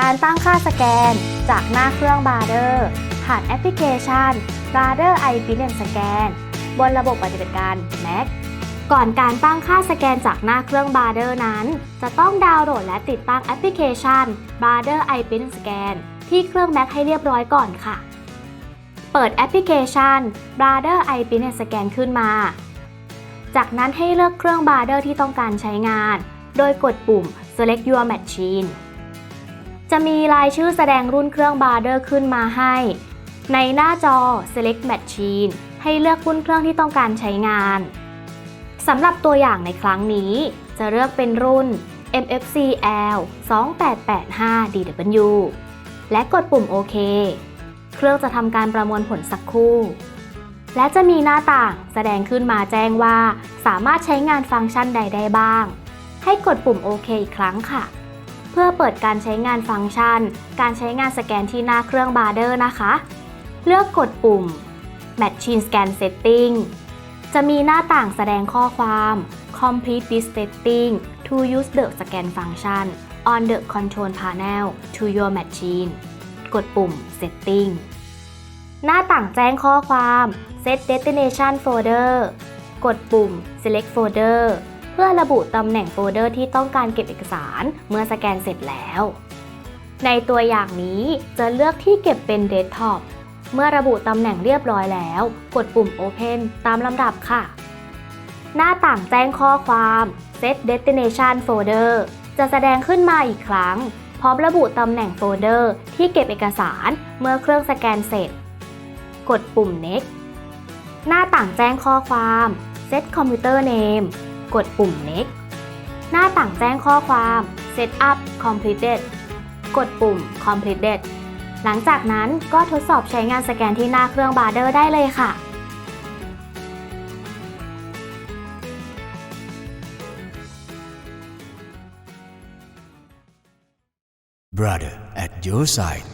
การตั้งค่าสแกน จากหน้าเครื่อง Barder ผ่านแอปพลิเคชัน Barder i p i n and Scan บนระบบปฏิบัติการ Mac ก่อนการตั้งค่าสแกนจากหน้าเครื่อง Barder นั้น จะต้องดาวน์โหลดและติดตั้งแอปพลิเคชัน Barder i p i n and Scan ที่เครื่อง Mac ให้เรียบร้อยก่อนค่ะ เปิดแอปพลิเคชัน Barder i p i n and Scan ขึ้นมา จากนั้นให้เลือกเครื่อง Barder ที่ต้องการใช้งาน โดยกดปุ่ม Select Your Machine จะมีรายชื่อแสดงรุ่นเครื่อง Barder ขึ้นมาให้ ในหน้าจอ Select Machine ให้เลือกรุ่นเครื่องที่ต้องการใช้งานสำหรับตัวอย่างในครั้งนี้ จะเลือกเป็นรุ่น MFC L 2885 DW และกดปุ่มโอเค เครื่องจะทำการประมวลผลสักครู่ และจะมีหน้าต่างแสดงขึ้นมาแจ้งว่า สามารถใช้งานฟังก์ชันใดได้บ้าง ให้กดปุ่มโอเคอีกครั้งค่ะ เพื่อเปิดการใช้งานฟังก์ชัน การใช้งานสแกนที่หน้าเครื่อง Barder นะคะ เลือกกดปุ่ม Machine Scan Setting จะมีหน้าต่างแสดงข้อความ Complete this setting to use the scan function on the control panel to your machine กดปุ่ม Setting หน้าต่างแจ้งข้อความ Set Destination Folder กดปุ่ม Select Folder เพื่อระบุตำแหน่งโฟลเดอร์ที่ต้องการเก็บเอกสารเมื่อสแกนเสร็จแล้ว ในตัวอย่างนี้จะเลือกที่เก็บเป็น Desktop เมื่อระบุตำแหน่งเรียบร้อยแล้ว กดปุ่ม Open ตามลำดับค่ะ หน้าต่างแจ้งข้อความ Set Destination Folder จะแสดงขึ้นมาอีกครั้ง พร้อมระบุตำแหน่งโฟลเดอร์ที่เก็บเอกสารเมื่อเครื่องสแกนเสร็จ กดปุ่ม Next หน้าต่างแจ้งข้อความ Set Computer Name กดปุ่ม Next หน้าต่างแจ้งข้อความ Setup Completed กดปุ่ม Completed หลังจากนั้นก็ทดสอบใช้งานสแกนที่หน้าเครื่อง Barder ได้เลยค่ะ Brother at your side